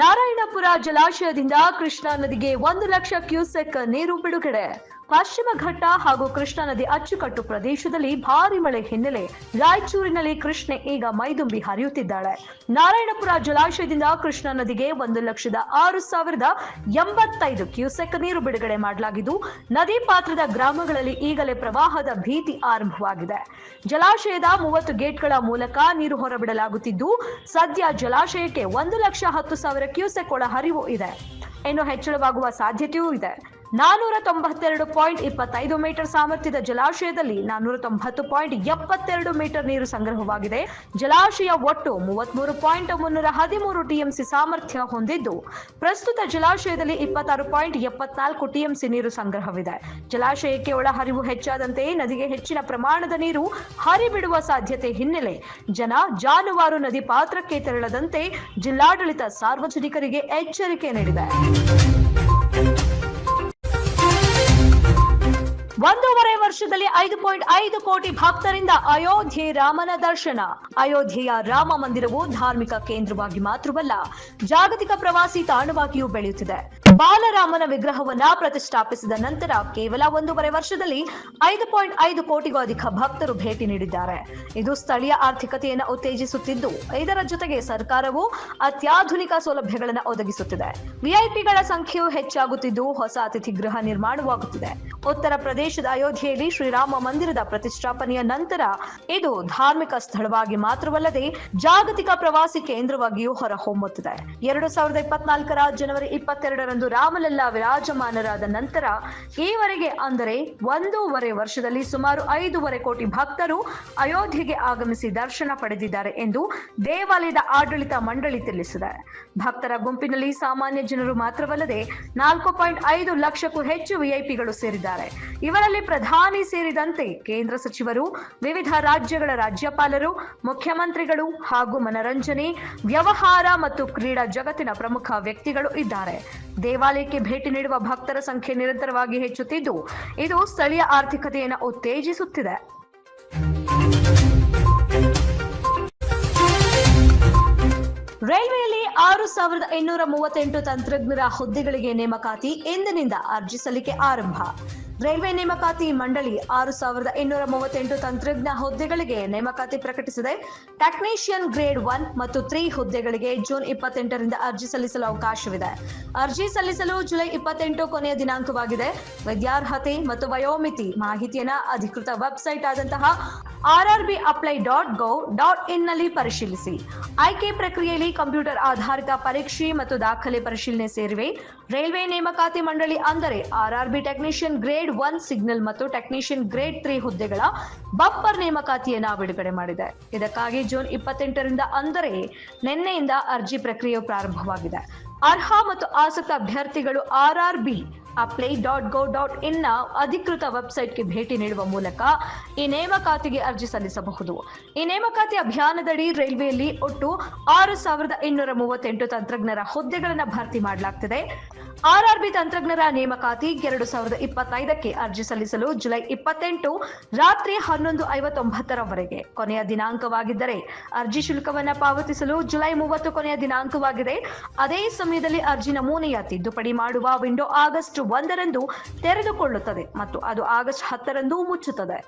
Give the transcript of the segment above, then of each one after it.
ನಾರಾಯಣಪುರ ಜಲಾಶಯದಿಂದ ಕೃಷ್ಣಾ ನದಿಗೆ ಒಂದು ಲಕ್ಷ ಕ್ಯೂಸೆಕ್ ನೀರು ಬಿಡುಗಡೆ. ಪಶ್ಚಿಮ ಘಟ್ಟ ಹಾಗೂ ಕೃಷ್ಣಾ ನದಿ ಅಚ್ಚುಕಟ್ಟು ಪ್ರದೇಶದಲ್ಲಿ ಭಾರಿ ಮಳೆ ಹಿನ್ನೆಲೆ. ರಾಯಚೂರಿನಲ್ಲಿ ಕೃಷ್ಣೆ ಈಗ ಮೈದುಂಬಿ ಹರಿಯುತ್ತಿದ್ದಾಳೆ. ನಾರಾಯಣಪುರ ಜಲಾಶಯದಿಂದ ಕೃಷ್ಣಾ ನದಿಗೆ ಒಂದು ಲಕ್ಷದ ಆರು ಸಾವಿರದ ಎಂಬತ್ತೈದು ಕ್ಯೂಸೆಕ್ ನೀರು ಬಿಡುಗಡೆ ಮಾಡಲಾಗಿದ್ದು, ನದಿ ಪಾತ್ರದ ಗ್ರಾಮಗಳಲ್ಲಿ ಈಗಲೇ ಪ್ರವಾಹದ ಭೀತಿ ಆರಂಭವಾಗಿದೆ. ಜಲಾಶಯದ ಮೂವತ್ತು ಗೇಟ್ಗಳ ಮೂಲಕ ನೀರು ಹೊರಬಿಡಲಾಗುತ್ತಿದ್ದು, ಸದ್ಯ ಜಲಾಶಯಕ್ಕೆ ಒಂದು ಲಕ್ಷ ಹತ್ತು ಸಾವಿರ ಕ್ಯೂಸೆಕ್ ಒಳ ಹರಿವು ಇದೆ. ಇನ್ನು ಹೆಚ್ಚಳವಾಗುವ ಸಾಧ್ಯತೆಯೂ ಇದೆ. ನಾನೂರ ತೊಂಬತ್ತೆರಡು ಪಾಯಿಂಟ್ ಇಪ್ಪತ್ತೈದು ಮೀಟರ್ ಸಾಮರ್ಥ್ಯದ ಜಲಾಶಯದಲ್ಲಿ ನಾನೂರ ತೊಂಬತ್ತು ಪಾಯಿಂಟ್ ಎಪ್ಪತ್ತೆರಡು ಮೀಟರ್ ನೀರು ಸಂಗ್ರಹವಾಗಿದೆ. ಜಲಾಶಯ ಒಟ್ಟು ಮೂವತ್ಮೂರು ಪಾಯಿಂಟ್ ಮುನ್ನೂರ ಹದಿಮೂರು ಟಿಎಂಸಿ ಸಾಮರ್ಥ್ಯ ಹೊಂದಿದ್ದು, ಪ್ರಸ್ತುತ ಜಲಾಶಯದಲ್ಲಿ ಇಪ್ಪತ್ತಾರು ಪಾಯಿಂಟ್ ಎಪ್ಪತ್ನಾಲ್ಕು ಟಿಎಂಸಿ ನೀರು ಸಂಗ್ರಹವಿದೆ. ಜಲಾಶಯಕ್ಕೆ ಒಳಹರಿವು ಹೆಚ್ಚಾದಂತೆ ನದಿಗೆ ಹೆಚ್ಚಿನ ಪ್ರಮಾಣದ ನೀರು ಹರಿಬಿಡುವ ಸಾಧ್ಯತೆ ಹಿನ್ನೆಲೆ ಜನ ಜಾನುವಾರು ನದಿ ಪಾತ್ರಕ್ಕೆ ತೆರಳದಂತೆ ಜಿಲ್ಲಾಡಳಿತ ಸಾರ್ವಜನಿಕರಿಗೆ ಎಚ್ಚರಿಕೆ ನೀಡಿದೆ. ಒಂದೂವರೆ ವರ್ಷದಲ್ಲಿ ಐದು ಪಾಯಿಂಟ್ ಐದು ಕೋಟಿ ಭಕ್ತರಿಂದ ಅಯೋಧ್ಯೆ ರಾಮನ ದರ್ಶನ. ಅಯೋಧ್ಯೆಯ ರಾಮ ಮಂದಿರವು ಧಾರ್ಮಿಕ ಕೇಂದ್ರವಾಗಿ ಮಾತ್ರವಲ್ಲ, ಜಾಗತಿಕ ಪ್ರವಾಸಿ ತಾಣವಾಗಿಯೂ ಬೆಳೆಯುತ್ತಿದೆ. ಬಾಲರಾಮನ ವಿಗ್ರಹವನ್ನ ಪ್ರತಿಷ್ಠಾಪಿಸಿದ ನಂತರ ಕೇವಲ ಒಂದೂವರೆ ವರ್ಷದಲ್ಲಿ ಐದು ಪಾಯಿಂಟ್ ಐದು ಕೋಟಿಗೂ ಅಧಿಕ ಭಕ್ತರು ಭೇಟಿ ನೀಡಿದ್ದಾರೆ. ಇದು ಸ್ಥಳೀಯ ಆರ್ಥಿಕತೆಯನ್ನು ಉತ್ತೇಜಿಸುತ್ತಿದ್ದು, ಇದರ ಜೊತೆಗೆ ಸರ್ಕಾರವು ಅತ್ಯಾಧುನಿಕ ಸೌಲಭ್ಯಗಳನ್ನು ಒದಗಿಸುತ್ತಿದೆ. ವಿಐಪಿಗಳ ಸಂಖ್ಯೆಯು ಹೆಚ್ಚಾಗುತ್ತಿದ್ದು, ಹೊಸ ಅತಿಥಿ ಗೃಹ ನಿರ್ಮಾಣವಾಗುತ್ತಿದೆ. ಉತ್ತರ ಪ್ರದೇಶದ ಅಯೋಧ್ಯೆಯಲ್ಲಿ ಶ್ರೀರಾಮ ಮಂದಿರದ ಪ್ರತಿಷ್ಠಾಪನೆಯ ನಂತರ ಇದು ಧಾರ್ಮಿಕ ಸ್ಥಳವಾಗಿ ಮಾತ್ರವಲ್ಲದೆ ಜಾಗತಿಕ ಪ್ರವಾಸಿ ಕೇಂದ್ರವಾಗಿಯೂ ಹೊರಹೊಮ್ಮುತ್ತಿದೆ. ಎರಡು ಸಾವಿರದ ಇಪ್ಪತ್ನಾಲ್ಕರ ಜನವರಿ ಇಪ್ಪತ್ತೆರಡರಂದು ರಾಮಲಲ್ಲಾ ವಿರಾಜಮಾನರಾದ ನಂತರ ಈವರೆಗೆ ಅಂದರೆ ಒಂದೂವರೆ ವರ್ಷದಲ್ಲಿ ಸುಮಾರು ಐದೂವರೆ ಕೋಟಿ ಭಕ್ತರು ಅಯೋಧ್ಯೆಗೆ ಆಗಮಿಸಿ ದರ್ಶನ ಪಡೆದಿದ್ದಾರೆ ಎಂದು ದೇವಾಲಯದ ಆಡಳಿತ ಮಂಡಳಿ ತಿಳಿಸಿದೆ. ಭಕ್ತರ ಗುಂಪಿನಲ್ಲಿ ಸಾಮಾನ್ಯ ಜನರು ಮಾತ್ರವಲ್ಲದೆ ನಾಲ್ಕು ಪಾಯಿಂಟ್ ಐದು ಲಕ್ಷಕ್ಕೂ ಹೆಚ್ಚು ವಿಐಪಿಗಳು ಸೇರಿದ್ದಾರೆ. ಇವರಲ್ಲಿ ಪ್ರಧಾನಿ ಸೇರಿದಂತೆ ಕೇಂದ್ರ ಸಚಿವರು, ವಿವಿಧ ರಾಜ್ಯಗಳ ರಾಜ್ಯಪಾಲರು, ಮುಖ್ಯಮಂತ್ರಿಗಳು ಹಾಗೂ ಮನರಂಜನೆ, ವ್ಯವಹಾರ ಮತ್ತು ಕ್ರೀಡಾ ಜಗತ್ತಿನ ಪ್ರಮುಖ ವ್ಯಕ್ತಿಗಳು ಇದ್ದಾರೆ. ದೇವಾಲಯಕ್ಕೆ ಭೇಟಿ ನೀಡುವ ಭಕ್ತರ ಸಂಖ್ಯೆ ನಿರಂತರವಾಗಿ ಹೆಚ್ಚುತ್ತಿದ್ದು, ಇದು ಸ್ಥಳೀಯ ಆರ್ಥಿಕತೆಯನ್ನು ಉತ್ತೇಜಿಸುತ್ತಿದೆ. ರೈಲ್ವೆಯಲ್ಲಿ ಆರು ಸಾವಿರದ ಇನ್ನೂರ ಮೂವತ್ತೆಂಟು ತಂತ್ರಜ್ಞರ ಹುದ್ದೆಗಳಿಗೆ ನೇಮಕಾತಿ ಇಂದಿನಿಂದ ಅರ್ಜಿ ಸಲ್ಲಿಕೆ ಆರಂಭ. ರೈಲ್ವೆ ನೇಮಕಾತಿ ಮಂಡಳಿ ಆರು ಸಾವಿರದ ಇನ್ನೂರ ಮೂವತ್ತೆಂಟು ತಂತ್ರಜ್ಞ ಹುದ್ದೆಗಳಿಗೆ ನೇಮಕಾತಿ ಪ್ರಕಟಿಸಿದೆ. ಟೆಕ್ನಿಷಿಯನ್ ಗ್ರೇಡ್ ಒನ್ ಮತ್ತು ತ್ರೀ ಹುದ್ದೆಗಳಿಗೆ ಜೂನ್ ಇಪ್ಪತ್ತೆಂಟರಿಂದ ಅರ್ಜಿ ಸಲ್ಲಿಸಲು ಅವಕಾಶವಿದೆ. ಅರ್ಜಿ ಸಲ್ಲಿಸಲು ಜುಲೈ ಇಪ್ಪತ್ತೆಂಟು ಕೊನೆಯ ದಿನಾಂಕವಾಗಿದೆ. ವಿದ್ಯಾರ್ಹತೆ ಮತ್ತು ವಯೋಮಿತಿ ಮಾಹಿತಿಯನ್ನ ಅಧಿಕೃತ ವೆಬ್ಸೈಟ್ ಆದಂತಹ RRB apply dot gov dot ಇನ್ನಲ್ಲಿ ಪರಿಶೀಲಿಸಿ. ಆಯ್ಕೆ ಪ್ರಕ್ರಿಯೆಯಲ್ಲಿ ಕಂಪ್ಯೂಟರ್ ಆಧಾರಿತ ಪರೀಕ್ಷೆ ಮತ್ತು ದಾಖಲೆ ಪರಿಶೀಲನೆ ಸೇರಿವೆ. ರೈಲ್ವೆ ನೇಮಕಾತಿ ಮಂಡಳಿ ಅಂದರೆ RRB technician grade one signal ಮತ್ತು ಟೆಕ್ನಿಷಿಯನ್ ಗ್ರೇಡ್ ತ್ರೀ ಹುದ್ದೆಗಳ ಬಪ್ಪರ್ ನೇಮಕಾತಿಯನ್ನು ಬಿಡುಗಡೆ ಮಾಡಿದೆ. ಇದಕ್ಕಾಗಿ ಜೂನ್ ಇಪ್ಪತ್ತೆಂಟರಿಂದ ಅಂದರೆ ನಿನ್ನೆಯಿಂದ ಅರ್ಜಿ ಪ್ರಕ್ರಿಯೆ ಪ್ರಾರಂಭವಾಗಿದೆ. ಅರ್ಹ ಮತ್ತು ಆಸಕ್ತ ಅಭ್ಯರ್ಥಿಗಳು RRB apply dot gov dot in ಅಧಿಕೃತ ವೆಬ್ಸೈಟ್ಗೆ ಭೇಟಿ ನೀಡುವ ಮೂಲಕ ಈ ನೇಮಕಾತಿಗೆ ಅರ್ಜಿ ಸಲ್ಲಿಸಬಹುದು. ಈ ನೇಮಕಾತಿ ಅಭಿಯಾನದಡಿ ರೈಲ್ವೆಯಲ್ಲಿ ಒಟ್ಟು ಆರು ಸಾವಿರದ ಇನ್ನೂರ ಮೂವತ್ತೆಂಟು ತಂತ್ರಜ್ಞರ ಹುದ್ದೆಗಳನ್ನು ಭರ್ತಿ ಮಾಡಲಾಗ್ತಿದೆ. ಆರ್ಆರ್ಬಿ ತಂತ್ರಜ್ಞರ ನೇಮಕಾತಿ ಎರಡು ಸಾವಿರದ ಇಪ್ಪತ್ತೈದಕ್ಕೆ ಅರ್ಜಿ ಸಲ್ಲಿಸಲು ಜುಲೈ ಇಪ್ಪತ್ತೆಂಟು ರಾತ್ರಿ ಹನ್ನೊಂದು ಐವತ್ತೊಂಬತ್ತರವರೆಗೆ ಕೊನೆಯ ದಿನಾಂಕವಾಗಿದ್ದರೆ ಅರ್ಜಿ ಶುಲ್ಕವನ್ನು ಪಾವತಿಸಲು ಜುಲೈ ಮೂವತ್ತು ಕೊನೆಯ ದಿನಾಂಕವಾಗಿದೆ. ಅದೇ ಸಮಯದಲ್ಲಿ ಅರ್ಜಿ ನಮೂನೆಯ ತಿದ್ದುಪಡಿ ಮಾಡುವ ವಿಂಡೋ ಆಗಸ್ಟ್ ಒಂದರಂದು ತೆರೆದುಕೊಳ್ಳುತ್ತದೆ ಮತ್ತು ಅದು ಆಗಸ್ಟ್ ಹತ್ತರಂದು ಮುಚ್ಚುತ್ತದೆ.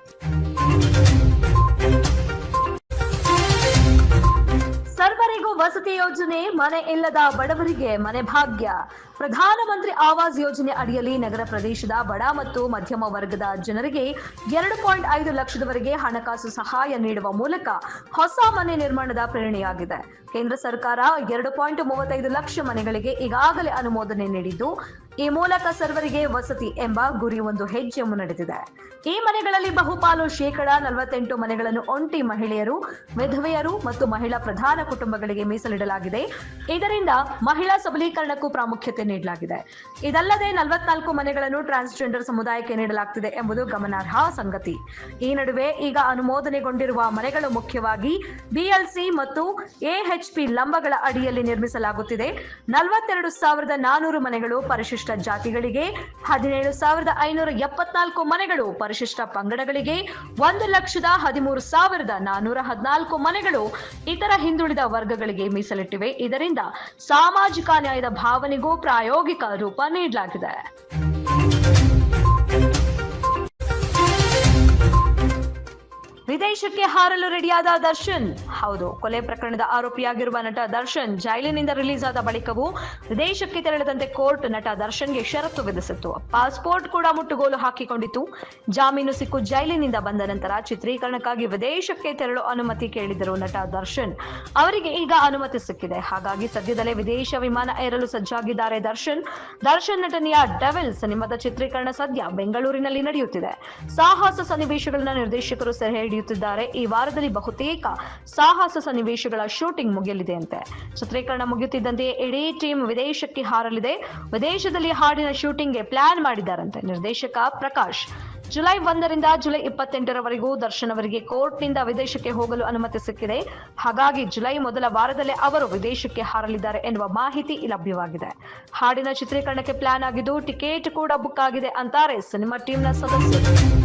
ಸರ್ವರಿಗೂ ವಸತಿ ಯೋಜನೆ, ಮನೆ ಇಲ್ಲದ ಬಡವರಿಗೆ ಮನೆ ಭಾಗ್ಯ. ಪ್ರಧಾನಮಂತ್ರಿ ಆವಾಸ್ ಯೋಜನೆ ಅಡಿಯಲ್ಲಿ ನಗರ ಪ್ರದೇಶದ ಬಡ ಮತ್ತು ಮಧ್ಯಮ ವರ್ಗದ ಜನರಿಗೆ ಎರಡು ಪಾಯಿಂಟ್ ಐದು ಲಕ್ಷದವರೆಗೆ ಹಣಕಾಸು ಸಹಾಯ ನೀಡುವ ಮೂಲಕ ಹೊಸ ಮನೆ ನಿರ್ಮಾಣದ ಪ್ರೇರಣೆಯಾಗಿದೆ. ಕೇಂದ್ರ ಸರ್ಕಾರ ಎರಡು ಪಾಯಿಂಟ್ ಮೂವತ್ತೈದು ಲಕ್ಷ ಮನೆಗಳಿಗೆ ಈಗಾಗಲೇ ಅನುಮೋದನೆ ನೀಡಿದ್ದು, ಈ ಮೂಲಕ ಸರ್ವರಿಗೆ ವಸತಿ ಎಂಬ ಗುರಿ ಒಂದು ಹೆಜ್ಜೆ ಮುನ್ನಡೆದಿದೆ ಈ ಮನೆಗಳಲ್ಲಿ ಬಹುಪಾಲು ಶೇಕಡಾ ನಲವತ್ತೆಂಟು ಮನೆಗಳನ್ನು ಒಂಟಿ ಮಹಿಳೆಯರು, ವಿಧವೆಯರು ಮತ್ತು ಮಹಿಳಾ ಪ್ರಧಾನ ಕುಟುಂಬಗಳಿಗೆ ಮೀಸಲಿಡಲಾಗಿದೆ. ಇದರಿಂದ ಮಹಿಳಾ ಸಬಲೀಕರಣಕ್ಕೂ ಪ್ರಾಮುಖ್ಯತೆ ನೀಡಲಾಗಿದೆ. ಇದಲ್ಲದೆ ನಲವತ್ನಾಲ್ಕು ಮನೆಗಳನ್ನು ಟ್ರಾನ್ಸ್ಜೆಂಡರ್ ಸಮುದಾಯಕ್ಕೆ ನೀಡಲಾಗ್ತಿದೆ ಎಂಬುದು ಗಮನಾರ್ಹ ಸಂಗತಿ. ಈ ನಡುವೆ ಈಗ ಅನುಮೋದನೆಗೊಂಡಿರುವ ಮನೆಗಳು ಮುಖ್ಯವಾಗಿ ಬಿಎಲ್ಸಿ ಮತ್ತು ಎಎಚ್ಪಿ ಲಂಬಗಳ ಅಡಿಯಲ್ಲಿ ನಿರ್ಮಿಸಲಾಗುತ್ತಿದೆ. ನಲವತ್ತೆರಡು ಸಾವಿರದ ನಾನೂರು ಮನೆಗಳು ಪರಿಶಿಷ್ಟ ಜಾತಿಗಳಿಗೆ, ಹದಿನೇಳು ಸಾವಿರದ ಐನೂರ ಎಪ್ಪತ್ನಾಲ್ಕು ಮನೆಗಳು ಪರಿಶಿಷ್ಟ ಪಂಗಡಗಳಿಗೆ, ಒಂದು ಲಕ್ಷದ ಹದಿಮೂರು ಸಾವಿರದ ನಾನೂರ ಹದಿನಾಲ್ಕು ಮನೆಗಳು ಇತರ ಹಿಂದುಳಿದ ವರ್ಗಗಳಿಗೆ ಮೀಸಲಿಟ್ಟಿವೆ. ಇದರಿಂದ ಸಾಮಾಜಿಕ ನ್ಯಾಯದ ಭಾವನೆಗೂ ಪ್ರಾಯೋಗಿಕ ರೂಪ ನೀಡಲಾಗಿದೆ. ವಿದೇಶಕ್ಕೆ ಹಾರಲು ರೆಡಿಯಾದ ದರ್ಶನ್. ಹೌದು, ಕೊಲೆ ಪ್ರಕರಣದ ಆರೋಪಿಯಾಗಿರುವ ನಟ ದರ್ಶನ್ ಜೈಲಿನಿಂದ ರಿಲೀಸ್ ಆದ ಬಳಿಕವೂ ವಿದೇಶಕ್ಕೆ ತೆರಳದಂತೆ ಕೋರ್ಟ್ ನಟ ದರ್ಶನ್ಗೆ ಷರತ್ತು ವಿಧಿಸಿತ್ತು. ಪಾಸ್ಪೋರ್ಟ್ ಕೂಡ ಮುಟ್ಟುಗೋಲು ಹಾಕಿಕೊಂಡಿತ್ತು. ಜಾಮೀನು ಸಿಕ್ಕು ಜೈಲಿನಿಂದ ಬಂದ ನಂತರ ಚಿತ್ರೀಕರಣಕ್ಕಾಗಿ ವಿದೇಶಕ್ಕೆ ತೆರಳು ಅನುಮತಿ ಕೇಳಿದರು ನಟ ದರ್ಶನ್ ಅವರಿಗೆ ಈಗ ಅನುಮತಿ ಸಿಕ್ಕಿದೆ. ಹಾಗಾಗಿ ಸದ್ಯದಲ್ಲೇ ವಿದೇಶ ವಿಮಾನ ಏರಲು ಸಜ್ಜಾಗಿದ್ದಾರೆ ದರ್ಶನ್. ದರ್ಶನ್ ನಟನೆಯ ಡೆವಿಲ್ ಸಿನಿಮಾದ ಚಿತ್ರೀಕರಣ ಸದ್ಯ ಬೆಂಗಳೂರಿನಲ್ಲಿ ನಡೆಯುತ್ತಿದೆ. ಸಾಹಸ ಸನ್ನಿವೇಶಗಳನ್ನ ನಿರ್ದೇಶಕರು ಸೆರೆ ಹಿಡಿಯುತ್ತಿದ್ದಾರೆ ಈ ವಾರದಲ್ಲಿ ಬಹುತೇಕ ಸಾಹಸ ಸನ್ನಿವೇಶಗಳ ಶೂಟಿಂಗ್ ಮುಗಿಯಲಿದೆ ಅಂತೆ ಚಿತ್ರೀಕರಣ ಮುಗಿಯುತ್ತಿದ್ದಂತೆಯೇ ಇಡೀ ಟೀಮ್ ವಿದೇಶಕ್ಕೆ ಹಾರಲಿದೆ. ವಿದೇಶದಲ್ಲಿ ಹಾಡಿನ ಶೂಟಿಂಗ್ಗೆ ಪ್ಲಾನ್ ಮಾಡಿದ್ದಾರಂತೆ ನಿರ್ದೇಶಕ ಪ್ರಕಾಶ್. ಜುಲೈ ಒಂದರಿಂದ ಜುಲೈ ಇಪ್ಪತ್ತೆಂಟರವರೆಗೂ ದರ್ಶನ್ ಅವರಿಗೆ ಕೋರ್ಟ್ನಿಂದ ವಿದೇಶಕ್ಕೆ ಹೋಗಲು ಅನುಮತಿ ಸಿಕ್ಕಿದೆ. ಹಾಗಾಗಿ ಜುಲೈ ಮೊದಲ ವಾರದಲ್ಲೇ ಅವರು ವಿದೇಶಕ್ಕೆ ಹಾರಲಿದ್ದಾರೆ ಎನ್ನುವ ಮಾಹಿತಿ ಲಭ್ಯವಾಗಿದೆ. ಹಾಡಿನ ಚಿತ್ರೀಕರಣಕ್ಕೆ ಪ್ಲಾನ್ ಆಗಿದ್ದು ಟಿಕೆಟ್ ಕೂಡ ಬುಕ್ ಆಗಿದೆ ಅಂತಾರೆ ಸಿನಿಮಾ ಟೀಮ್ನ ಸದಸ್ಯರು.